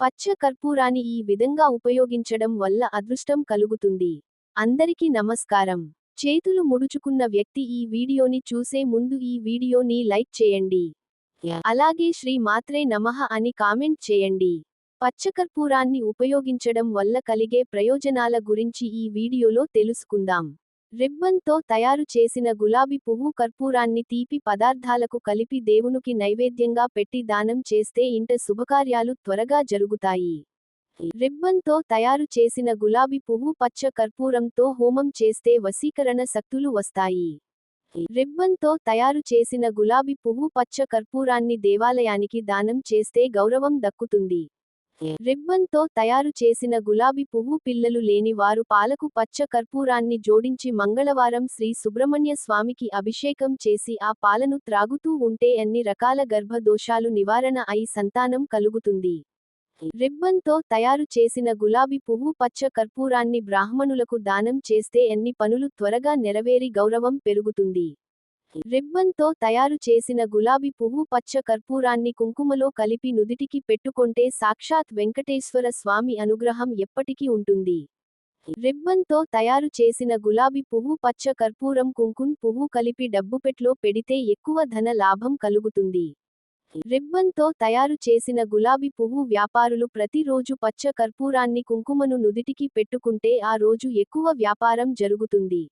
పచ్చ కర్పూరాన్ని ఈ విధంగా ఉపయోగించడం వల్ల అదృష్టం కలుగుతుంది. అందరికీ నమస్కారం. చేతులు ముడుచుకున్న వ్యక్తి ఈ వీడియోని చూసే ముందు ఈ వీడియోని లైక్ చేయండి. అలాగే శ్రీ మాత్రే నమః అని కామెంట్ చేయండి. పచ్చకర్పూరాన్ని ఉపయోగించడం వల్ల కలిగే ప్రయోజనాల గురించి ఈ వీడియోలో తెలుసుకుందాం. రిబ్బన్తో తయారు చేసిన గులాబీ పువ్వు కర్పూరాన్ని తీపి పదార్థాలకు కలిపి దేవునికి నైవేద్యంగా పెట్టి దానం చేస్తే ఇంట శుభకార్యాలు త్వరగా జరుగుతాయి. రిబ్బన్తో తయారు చేసిన గులాబీ పువ్వు పచ్చ కర్పూరంతో హోమం చేస్తే వశీకరణ శక్తులు వస్తాయి. రిబ్బన్తో తయారు చేసిన గులాబీ పువ్వు పచ్చ కర్పూరాన్ని దేవాలయానికి దానం చేస్తే గౌరవం దక్కుతుంది. రిబ్బన్తో తయారు చేసిన గులాబీ పువ్వు పిల్లలు లేని వారు పాలకు పచ్చ కర్పూరాన్ని జోడించి మంగళవారం శ్రీ సుబ్రహ్మణ్య స్వామికి అభిషేకం చేసి ఆ పాలను త్రాగుతూ ఉంటే అన్ని రకాల గర్భ దోషాలు నివారణ అయి సంతానం కలుగుతుంది. రిబ్బన్తో తయారు చేసిన గులాబీ పువ్వు పచ్చ కర్పూరాన్ని బ్రాహ్మణులకు దానం చేస్తే అన్ని పనులు త్వరగా నెరవేరి గౌరవం పెరుగుతుంది. రిబ్బన్తో తయారు చేసిన గులాబీ పువ్వు పచ్చ కర్పూరాన్ని కుంకుమలో కలిపి నుదిటికి పెట్టుకుంటే సాక్షాత్ వెంకటేశ్వర స్వామి అనుగ్రహం ఎప్పటికీ ఉంటుంది. రిబ్బన్తో తయారు చేసిన గులాబీ పువ్వు పచ్చ కర్పూరం కుంకుం పువ్వు కలిపి డబ్బుపెట్లో పెడితే ఎక్కువ ధన లాభం కలుగుతుంది. రిబ్బన్తో తయారు చేసిన గులాబీ పువ్వు వ్యాపారులు ప్రతిరోజు పచ్చ కర్పూరాన్ని కుంకుమను నుదిటికి పెట్టుకుంటే ఆ రోజు ఎక్కువ వ్యాపారం జరుగుతుంది.